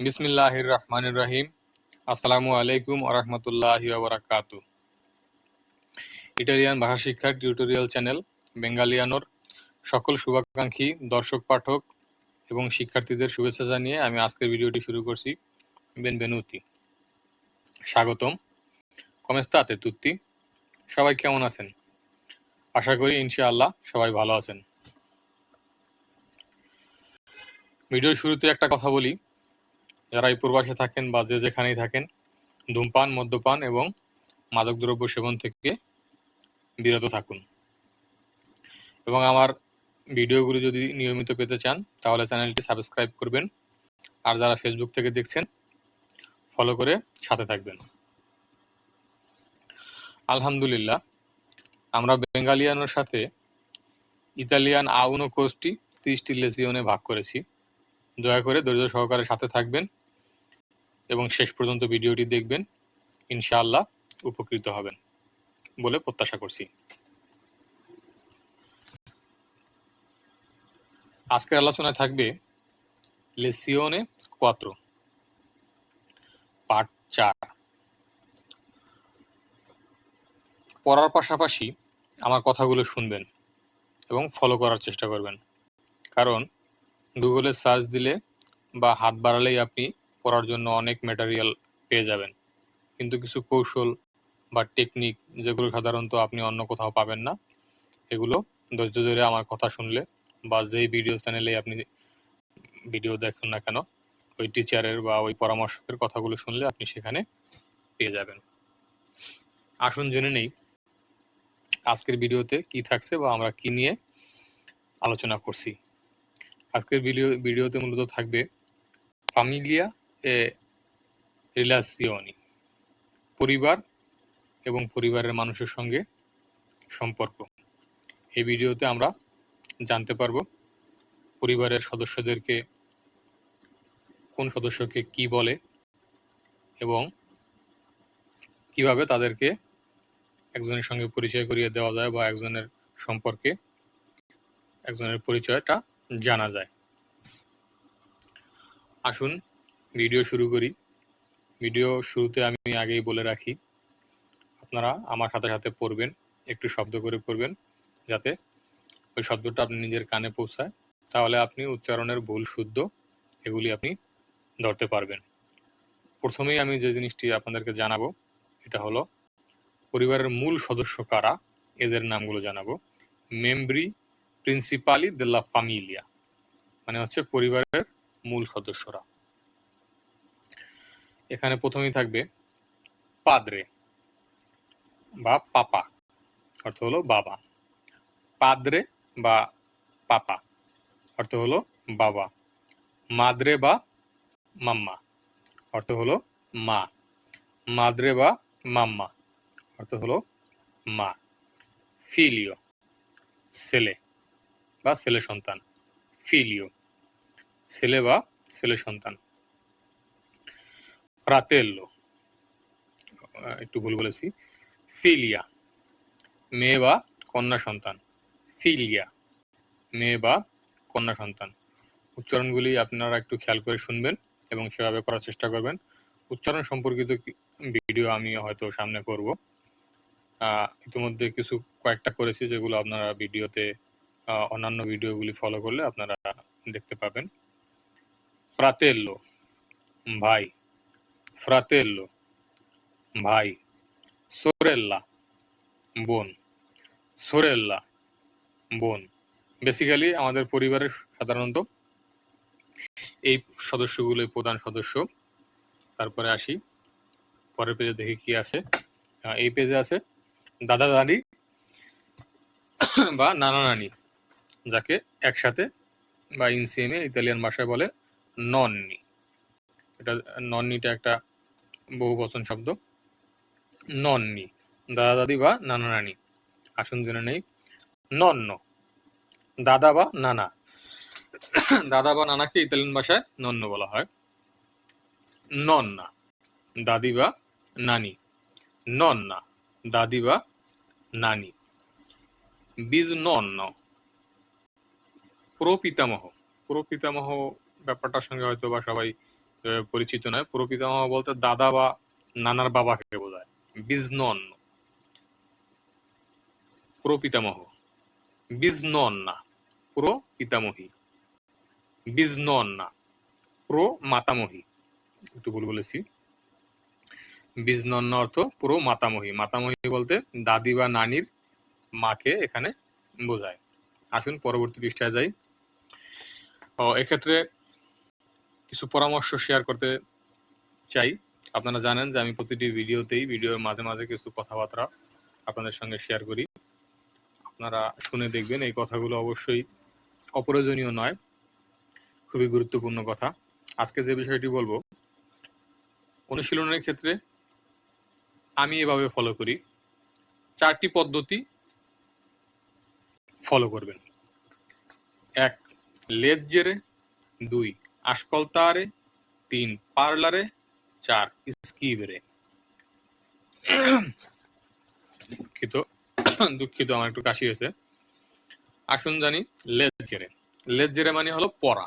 বিসমিল্লাহির রহমানির রহিম আসসালামু আলাইকুম আরহামতুল্লাহি ওবরাকাত ইটালিয়ান ভাষা শিক্ষার টিউটোরিয়াল চ্যানেল, বেঙ্গালিয়ানোর সকল শুভাকাঙ্ক্ষী, দর্শক, পাঠক এবং শিক্ষার্থীদের শুভেচ্ছা জানিয়ে আমি আজকের ভিডিওটি শুরু করছি বেনবেনুতি। স্বাগতম। কমেস্তাতে তুত্তি। সবাই কেমন আছেন? আশা করি ইনশাআল্লাহ সবাই ভালো আছেন। ভিডিওর শুরুতে একটা কথা বলি। যারা এই প্রবাসে থাকেন বা যে যেখানেই থাকেন, ধূমপান, মদ্যপান এবং মাদকদ্রব্য সেবন থেকে বিরত থাকুন। এবং আমার ভিডিওগুলি যদি নিয়মিত পেতে চান, তাহলে চ্যানেলটি সাবস্ক্রাইব করবেন। আর যারা ফেসবুক থেকে দেখছেন ফলো করে সাথে থাকবেন। আলহামদুলিল্লাহ, আমরা বেঙ্গালিয়ানোর সাথে ইতালিয়ান আউনো কোর্সটি ত্রিশটি লেসিওনে ভাগ করেছি। দয়া করে ধৈর্য সহকারে সাথে থাকবেন। এবং শেষ পর্যন্ত ভিডিওটি দেখবেন। ইনশাআল্লাহ উপকৃত হবেন বলে প্রত্যাশা করছি। আজকের আলোচনায় থাকবে লেসিওনে কোয়াত্র পার্ট চার। পড়ার পাশাপাশি আমার কথাগুলো শুনবেন এবং ফলো করার চেষ্টা করবেন। কারণ গুগলে সার্চ দিলে বা হাত বাড়ালেই আপনি পড়ার জন্য অনেক ম্যাটেরিয়াল পেয়ে যাবেন। কিন্তু কিছু কৌশল বা টেকনিক যেগুলো সাধারণত আপনি অন্য কোথাও পাবেন না, এগুলো ধৈর্য ধরে আমার কথা শুনলে বা যেই ভিডিও চ্যানেলে আপনি ভিডিও দেখুন না কেন, ওই টিচারের বা ওই পরামর্শকের কথাগুলো শুনলে আপনি সেখানে পেয়ে যাবেন। আসুন জেনে নেই আজকের ভিডিওতে কি থাকছে বা আমরা কি নিয়ে আলোচনা করছি। আজকের ভিডিও ভিডিওতে মূলত থাকবে ফামিলিয়া এ রিলাসিওনি পরিবার এবং পরিবারের মানুষের সঙ্গে সম্পর্ক। এই ভিডিওতে আমরা জানতে পারব পরিবারের সদস্যদেরকে কোন সদস্যকে কি বলে এবং কীভাবে তাদেরকে একজনের সঙ্গে পরিচয় করিয়ে দেওয়া যায় বা একজনের সম্পর্কে একজনের পরিচয়টা জানা যায়। আসুন ভিডিও শুরু করি। ভিডিও শুরুতে আমি আগেই বলে রাখি, আপনারা আমার সাথে সাথে পড়বেন, একটু শব্দ করে পড়বেন, যাতে ওই শব্দটা আপনি নিজের কানে পৌঁছায়। তাহলে আপনি উচ্চারণের ভুল শুদ্ধ এগুলি আপনি ধরতে পারবেন। প্রথমেই আমি যে জিনিসটি আপনাদেরকে জানাব, এটা হলো পরিবারের মূল সদস্য কারা, এদের নামগুলো জানাব। মেমব্রি প্রিন্সিপালি দে লা ফামিলিয়া মানে হচ্ছে পরিবারের মূল সদস্যরা। এখানে প্রথমেই থাকবে পাদ্রে বা পাপা। অর্থ হলো বাবা। পাদ্রে বা পাপা। অর্থ হলো বাবা। মাদ্রে বা মাম্মা। অর্থ হলো মা। মাদ্রে বা মাম্মা। অর্থ হলো মা। ফিলিও। ছেলে বা ছেলে সন্তান। ফিলিও। ছেলে বা ছেলে সন্তান। ফ্রাতেল্লো একটু ভুল বলেছি। ফিলিয়া মেয়ে বা কন্যা, সন্তান। ফিলিয়া মেয়ে বা কন্যা, সন্তান। উচ্চারণগুলি আপনারা একটু খেয়াল করে শুনবেন এবং সেভাবে করার চেষ্টা করবেন। উচ্চারণ সম্পর্কিত ভিডিও আমি হয়তো সামনে করব। ইতিমধ্যে কিছু কয়েকটা করেছি যেগুলো আপনারা ভিডিওতে অন্যান্য ভিডিওগুলি ফলো করলে আপনারা দেখতে পাবেন। ফ্রাতেল্লো ভাই। ফ্রাতেল্লো, ভাই, সোরেল্লা, বোন সোরেল্লা, বোন। বেসিক্যালি আমাদের পরিবারের সাধারণত এই সদস্যগুলোই প্রধান সদস্য। তারপরে আসি, পরের পেজে দেখি কি আছে। এই পেজে আছে, দাদা দাদি বা নানা নানি, যাকে একসাথে বা ইনসিএমে ইতালিয়ান ভাষায় বলে নন্নি। এটা নন্নিটা একটা বহু বচন শব্দ। নন্নি দাদা দাদি বা নানা নানি আসুন জেনে নেই। নন্ন, দাদা বা নানা। দাদা বা নানাকে ইতালিয়ান ভাষায় নন্ন বলা হয়। নন্না, দাদি বা নানি। নন্না, দাদি বা নানি। বীজ নন্ন। প্রপিতামহ। প্রপিতামহ ব্যাপারটার সঙ্গে হয়তো বা সবাই পরিচিত নয়। প্রপিতামহ বলতে দাদা বা নানার বাবাকে বোঝায়। বিজনন। প্রপিতামহ। বিজনন না। প্রো পিতামহী বিজনন না। প্রো মাতামহী একটু ভুল বলেছি। বিজনন অর্থ পুরো মাতামহী মাতামহী বলতে দাদি বা নানির মাকে এখানে বোঝায়। আসুন পরবর্তী পৃষ্ঠায় যাই। এক্ষেত্রে কিছু পরামর্শ শেয়ার করতে চাই। আপনারা জানেন যে আমি প্রতিটি ভিডিওতেই, ভিডিওর মাঝে মাঝে কিছু কথাবার্তা আপনাদের সঙ্গে শেয়ার করি। আপনারা শুনে দেখবেন এই কথাগুলো অবশ্যই অপ্রয়োজনীয় নয়, খুবই গুরুত্বপূর্ণ কথা। আজকে যে বিষয়টি বলব, অনুশীলনের ক্ষেত্রে আমি এভাবে ফলো করি। চারটি পদ্ধতি ফলো করবেন। এক, লেজ জেরে দুই আশকলতারে তিন পার্লারে চার স্কিবেরে দুঃখিত দুঃখিত, আমার একটু কাশি হয়েছে। আসুন জানি লেজ জেরে লেজ জেরে মানে হলো পড়া।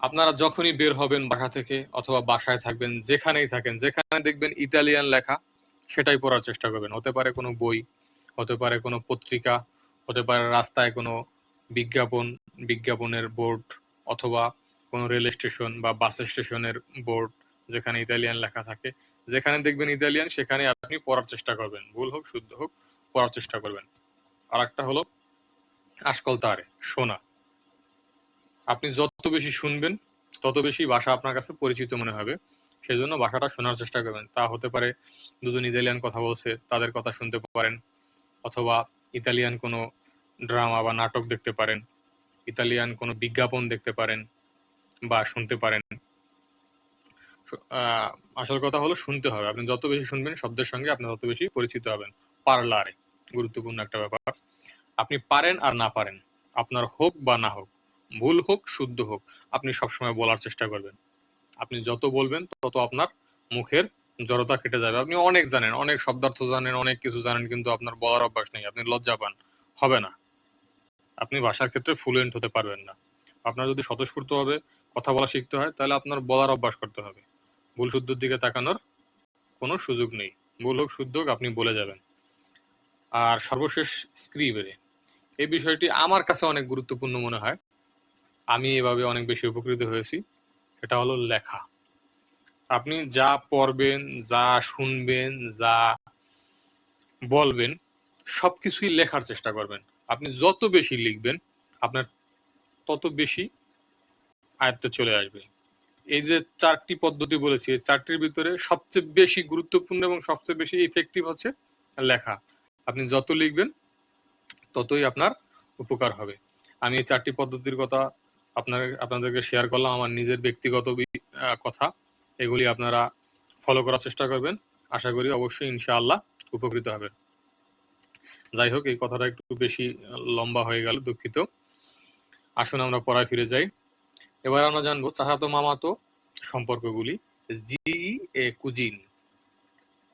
আপনারা যখনই বের হবেন বাসা থেকে অথবা বাসায় থাকবেন, যেখানেই থাকেন, যেখানে দেখবেন ইতালিয়ান লেখা, সেটাই পড়ার চেষ্টা করবেন। হতে পারে কোনো বই, হতে পারে কোনো পত্রিকা, হতে পারে রাস্তায় কোনো বিজ্ঞাপন বিজ্ঞাপনের বোর্ড অথবা কোনো রেল স্টেশন বা বাস স্টেশনের বোর্ড যেখানে ইতালিয়ান লেখা থাকে, যেখানে দেখবেন ইতালিয়ান, সেখানে আপনি পড়ার চেষ্টা করবেন। ভুল হোক, শুদ্ধ হোক, পড়ার চেষ্টা করবেন। আর একটা হলো আশকল তারে শোনা আপনি যত বেশি শুনবেন, তত বেশি ভাষা আপনার কাছে পরিচিত মনে হবে। সেজন্য ভাষাটা শোনার চেষ্টা করবেন। তা হতে পারে দুজন ইতালিয়ান কথা বলছে, তাদের কথা শুনতে পারেন, অথবা ইতালিয়ান কোনো ড্রামা বা নাটক দেখতে পারেন। ইতালিয়ান কোনো বিজ্ঞাপন দেখতে পারেন বা শুনতে পারেন। আসল কথা হলো শুনতে হবে। আপনি যত বেশি শুনবেন শব্দের সঙ্গে আপনি তত বেশি পরিচিত হবেন। পার্লারে, গুরুত্বপূর্ণ একটা ব্যাপার। আপনি পারেন আর না পারেন, আপনার হোক বা না হোক, ভুল হোক, শুদ্ধ হোক, আপনি সবসময় বলার চেষ্টা করবেন। আপনি যত বলবেন তত আপনার মুখের জড়তা কেটে যাবে। আপনি অনেক জানেন, অনেক শব্দার্থ জানেন, অনেক কিছু জানেন, কিন্তু আপনার বলার অভ্যাস নেই, আপনি লজ্জা পান। হবে না। আপনি ভাষার ক্ষেত্রে ফ্লুয়েন্ট হতে পারবেন না। আপনার যদি স্বতঃস্ফূর্তভাবে কথা বলা শিখতে হয়, তাহলে আপনার বলার অভ্যাস করতে হবে। ভুল শুদ্ধর দিকে তাকানোর কোনো সুযোগ নেই। ভুল হোক, শুদ্ধ হোক, আপনি বলে যাবেন। আর সর্বশেষ স্ক্রিবেরে এই বিষয়টি আমার কাছে অনেক গুরুত্বপূর্ণ মনে হয়। আমি এভাবে অনেক বেশি উপকৃত হয়েছি। সেটা হলো লেখা। আপনি যা পড়বেন, যা শুনবেন, যা বলবেন, সবকিছুই লেখার চেষ্টা করবেন। আপনি যত বেশি লিখবেন, আপনার তত বেশি আয়ত্তে চলে আসবে। এই যে চারটি পদ্ধতি বলেছি চারটির ভিতরে সবচেয়ে বেশি গুরুত্বপূর্ণ এবং সবচেয়ে বেশি ইফেক্টিভ হচ্ছে লেখা। আপনি যত লিখবেন, ততই আপনার উপকার হবে। আমি এই চারটি পদ্ধতির কথা আপনার, আপনাদেরকে শেয়ার করলাম, আমার নিজের ব্যক্তিগত কথা। এগুলি আপনারা ফলো করার চেষ্টা করবেন। আশা করি অবশ্যই ইনশাআল্লাহ উপকৃত হবেন। যাই হোক, এই কথাটা একটু বেশি লম্বা হয়ে গেল, দুঃখিত। আসুন আমরা পড়ায় ফিরে যাই। এবার আমরা জানব চাচাতো মামাতো সম্পর্কগুলি। জি এ কুজিন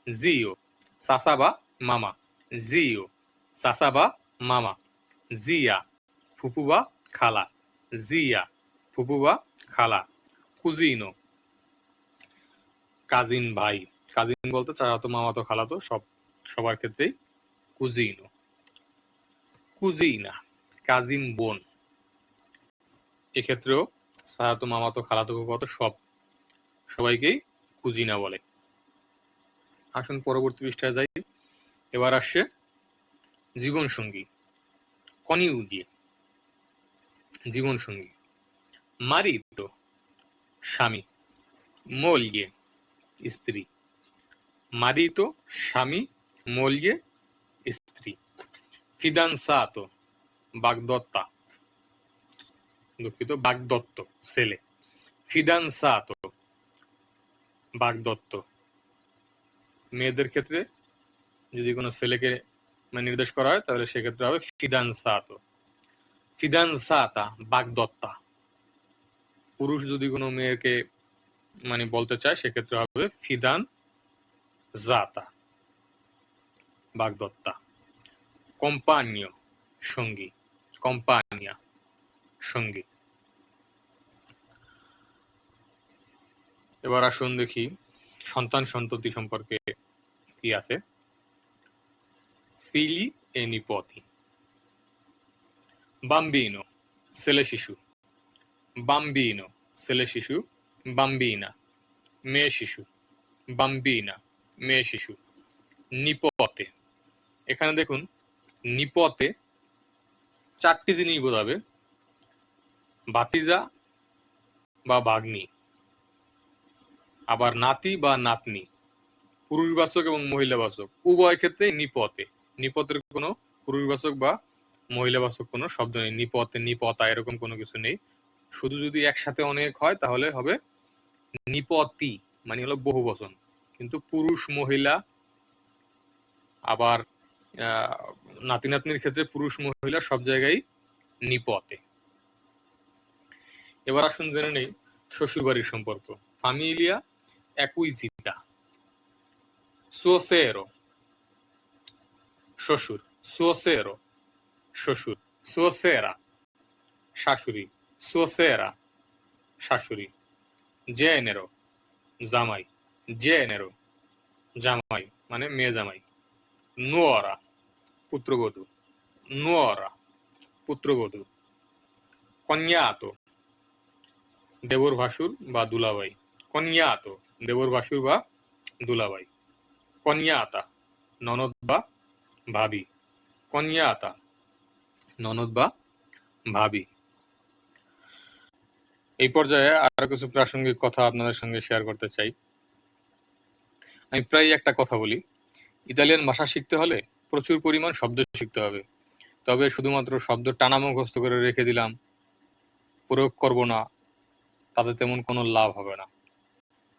জিও সাসাবা মামা। জিও সাসাবা মামা। জিয়া ফুপুবা খালা। জিয়া ফুপুবা খালা। কুজিনো কাজিন ভাই। কাজিন বলতে চাচাতো, মামাতো, খালাতো, সব, সবার ক্ষেত্রেই। কুজিনো কুজিনা কাজিন বোন. এক্ষেত্রেও চাচাতো মামাতো খালাতো কত সব সবাইকেই কুজিনা বলে। আসুন পরবর্তী পৃষ্ঠায় যাই। এবার আসছে জীবন সঙ্গী কনিউজি জীবন সঙ্গী মারিতো, স্বামী, মোলগে, স্ত্রী। মারিতো, স্বামী স্ত্রী ফিদানসাতো বাগদত্তা দুঃখিত বাগদত্ত ছেলে ফিদানসাতো বাগদত্ত মেয়েদের ক্ষেত্রে যদি কোনো ছেলেকে মানে নির্দেশ করা হয় তাহলে সেক্ষেত্রে হবে ফিদানসাতো ফিদানসাতা বাগদত্তা পুরুষ যদি কোনো মেয়েকে মানে বলতে চায় সেক্ষেত্রে হবে ফিদান জাতা বাগদত্তা কম্পানিয় সঙ্গী কম্পানিয়া সঙ্গী। এবার আসুন দেখি সন্তান সন্ততি সম্পর্কে কি আছে। ফিলি এ নিপতি বাম্বিনো, ছেলে শিশু। বাম্বিনো, ছেলে শিশু। বাম্বিনা, মেয়ে শিশু। বাম্বিনা, মেয়ে শিশু। নিপতে এখানে দেখুন নিপতে চারটি জিনিস বোঝাবে। বাতিজা বা বাগ্নি আবার নাতি বা নাতনি। পুরুষবাচক এবং মহিলাবাচক। উভয় ক্ষেত্রে নিপতে নিপতের কোনো পুরুষবাচক বা মহিলাবাচক কোনো শব্দ নেই। নিপতে নিপতা এরকম কোনো কিছু নেই। শুধু যদি একসাথে অনেক হয়, তাহলে হবে নিপতি মানে হলো বহু বচন কিন্তু পুরুষ, মহিলা, আবার নাতি নাতনির ক্ষেত্রে পুরুষ মহিলা সব জায়গায় নিপতে এবার আসুন জেনে নেই শ্বশুর বাড়ির সম্পর্ক ফামিলিয়া অ্যাকুইজিতা সুওসেরো শ্বশুর। সুওসেরো শ্বশুর। সুওসেরা শাশুড়ি। সুওসেরা শাশুড়ি। জেনেরো, জামাই। জেনেরো, জামাই মানে মেয়ে জামাই। নোয়ারা পুত্রবধূ নোয়ারা পুত্রবধূ কন্যাতো দেবর ভাসুর বা দুলাভাই কন্যাতো দেবর ভাসুর বা দুলাভাই কন্যাতা ননদ বা ভাবি কন্যাতা ননদ বা ভাবি এই পর্যায়ে আরও কিছু প্রাসঙ্গিক কথা আপনাদের সঙ্গে শেয়ার করতে চাই। আমি প্রায় একটা কথা বলি। ইতালিয়ান ভাষা শিখতে হলে প্রচুর পরিমাণ শব্দ শিখতে হবে। তবে শুধুমাত্র শব্দ টানা মুখস্থ করে রেখে দিলাম, প্রয়োগ করব না, তাতে তেমন কোনো লাভ হবে না।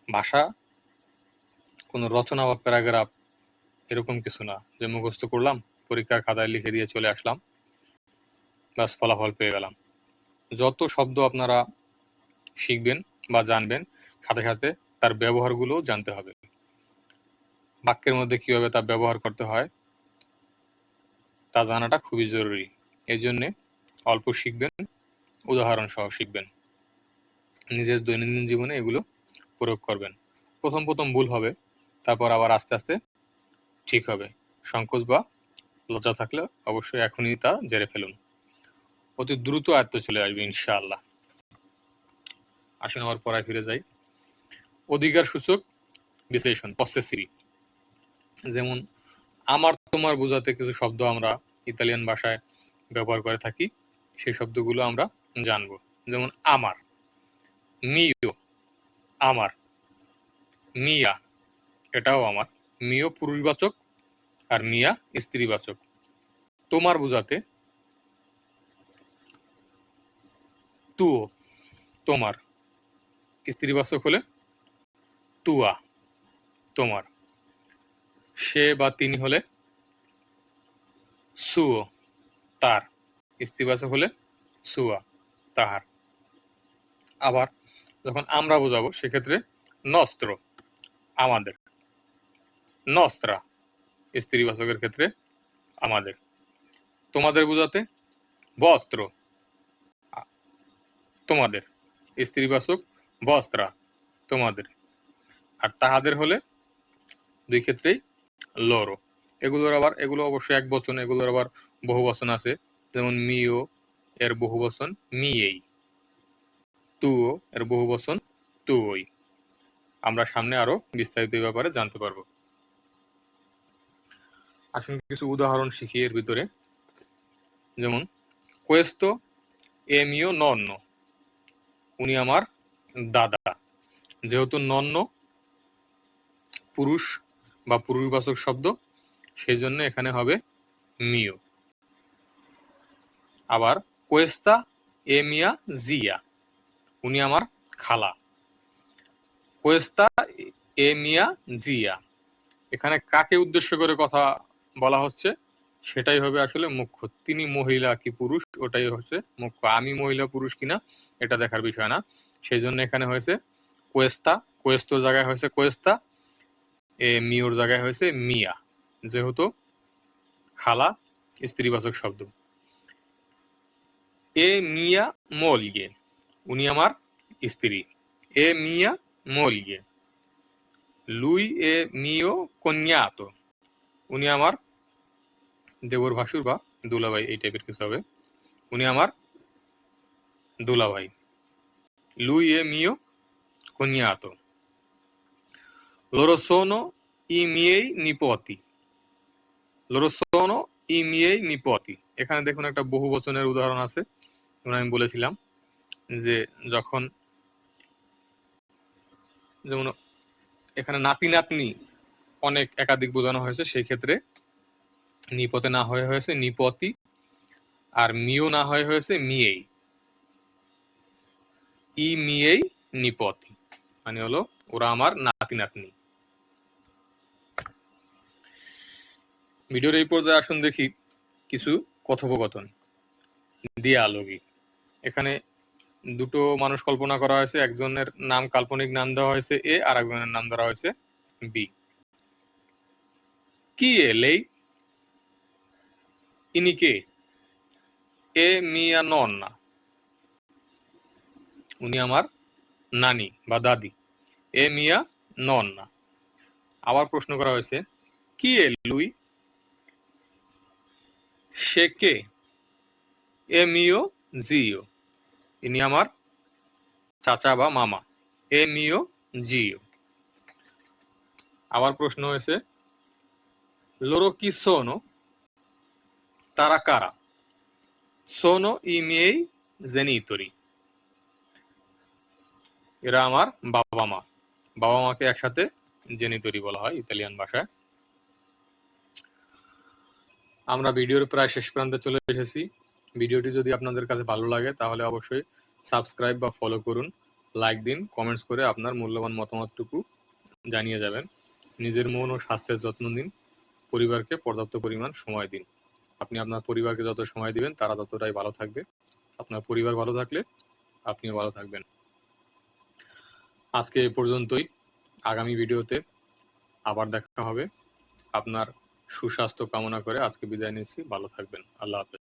ভাষা, কোনো রচনা বা প্যারাগ্রাফ এরকম কিছু না। যে মুখস্থ করলাম, পরীক্ষার খাতায় লিখে দিয়ে চলে আসলাম, ব্যাস ফলাফল পেয়ে গেলাম। যত শব্দ আপনারা শিখবেন বা জানবেন, সাথে সাথে তার ব্যবহারগুলো জানতে হবে। বাক্যের মধ্যে কীভাবে তা ব্যবহার করতে হয় তা জানাটা খুবই জরুরি। এই জন্যে অল্প শিখবেন উদাহরণ সহ শিখবেন। নিজের দৈনন্দিন জীবনে এগুলো প্রয়োগ করবেন। প্রথম প্রথম ভুল হবে, তারপর আবার আস্তে আস্তে ঠিক হবে। সংকোচ বা লজ্জা থাকলে অবশ্যই এখনই তা জেরে ফেলুন। অতি দ্রুত আয়ত্ত চলে আসবে, ইনশাআল্লাহ। আসুন, আবার পড়ায় ফিরে যাই। অধিকার সূচক বিশ্লেষণ পসেসিভি যেমন, আমার তোমার বোঝাতে কিছু শব্দ আমরা ইতালিয়ান ভাষায় ব্যবহার করে থাকি, সেই শব্দগুলো আমরা জানব। যেমন আমার মিও আমার মিয়া এটাও আমার। মিও পুরুষবাচক আর মিয়া স্ত্রীবাচক। তোমার বোঝাতে তুও তোমার। স্ত্রীবাচক হলে তুয়া, তোমার। সে বা তিনি হলে সুও তার। স্ত্রীবাচক হলে সুয়া, তাহার। আবার যখন আমরা বোঝাবো, সেক্ষেত্রে নস্ত্র, আমাদের। নস্ত্রা, স্ত্রীবাচকের ক্ষেত্রে আমাদের। তোমাদের বোঝাতে বস্ত্র তোমাদের। স্ত্রীবাচক, বস্ত্রা, তোমাদের। আর তাহাদের হলে দুই ক্ষেত্রেই লরো এগুলোর আবার, এগুলো অবশ্যই এক বচন, এগুলোর আবার বহু বচন আছে। যেমন মিও এর বহু বচন, মিয়েই। তুও এর বহু বচন তুই আমরা সামনে আরও বিস্তারিত ব্যাপারে জানতে পারব। আসুন কিছু উদাহরণ শিখি এর ভিতরে। যেমন, কোয়েস্তো এমিও নন্ন। উনি আমার দাদা। যেহেতু নন্ন পুরুষ বা পুরুষবাচক শব্দ সেই জন্য এখানে হবে মিও আবার কোয়েস্তা এমিয়া জিয়া, উনি আমার খালা। কোয়েস্তা এমিয়া জিয়া, এখানে কাকে উদ্দেশ্য করে কথা বলা হচ্ছে? সেটাই হবে আসলে মুখ্য। তিনি মহিলা কি পুরুষ? ওটাই হচ্ছে মুখ্য। আমি মহিলা পুরুষ কিনা, এটা দেখার বিষয় না। সেই জন্য এখানে হয়েছে কোয়েস্তা। কোয়েস্তোর জায়গায় হয়েছে কোয়েস্তা, এ মিওর জায়গায় হয়েছে মিয়া। যেহেতু খালা স্ত্রীবাচক শব্দ। এ মিয়া মলিয়ে উনি আমার স্ত্রী। এ মিয়া moglie lui è mio cognato উনি আমার দেবর ভাসুর বা দুলাভাই, এই টাইপের কিছু হবে। উনি আমার দুলাভাই। lui è mio cognato loro E i miei loro sono i miei nipoti. এখানে দেখুন একটা বহু বচনের উদাহরণ আছে। আমি বলেছিলাম যে যখন যেমন এখানে নাতি নাতনি অনেক একাধিক বোঝানো হয়েছে, সেই ক্ষেত্রে নিপতে না হয়ে হয়েছে নিপতি আর মিও না হয়ে হয়েছে মিয়েই। ই মিয়েই নিপতি। মানে হলো ওরা আমার নাতি নাতনি। ভিডিওর এই পর্যায়ে আসুন দেখি কিছু কথোপকথন। দিয়ালগি এখানে দুটো মানুষ কল্পনা করা হয়েছে, একজনের নাম কাল্পনিক নাম দেওয়া হয়েছে এ, আর একজনের নাম ধরা হয়েছে বি। কি এ, লেই? ইনি কে? এ মিয়া নন্না উনি আমার নানি বা দাদি। এ মিয়া নন্না আবার প্রশ্ন করা হয়েছে, কি এ, লুই? সে কে? এ মিও জিও। ইনি আমার চাচা বা মামা। এ মিও জিও। আবার প্রশ্ন হয়েছে, লোরো কি সোনো? তারা কারা? সোনো ই মিয়েই জেনিতরি। এরা আমার বাবা মা বাবা মাকে একসাথে জেনিতরি বলা হয় ইতালিয়ান ভাষায়। আমরা ভিডিওর প্রায় শেষ প্রান্তে চলে এসেছি। ভিডিওটি যদি আপনাদের কাছে ভালো লাগে, তাহলে অবশ্যই সাবস্ক্রাইব বা ফলো করুন। লাইক দিন কমেন্টস করে আপনার মূল্যবান মতামতটুকু জানিয়ে যাবেন। নিজের মন ও স্বাস্থ্যের যত্ন নিন। পরিবারকে পর্যাপ্ত পরিমাণ সময় দিন। আপনি আপনার পরিবারকে যত সময় দিবেন, তারা ততটাই ভালো থাকবে। আপনার পরিবার ভালো থাকলে আপনিও ভালো থাকবেন। আজকে এ পর্যন্তই। আগামী ভিডিওতে আবার দেখা হবে। আপনার সুস্বাস্থ্য কামনা করে আজকে বিদায় নিচ্ছি। ভালো থাকবেন। আল্লাহ হাফেজ।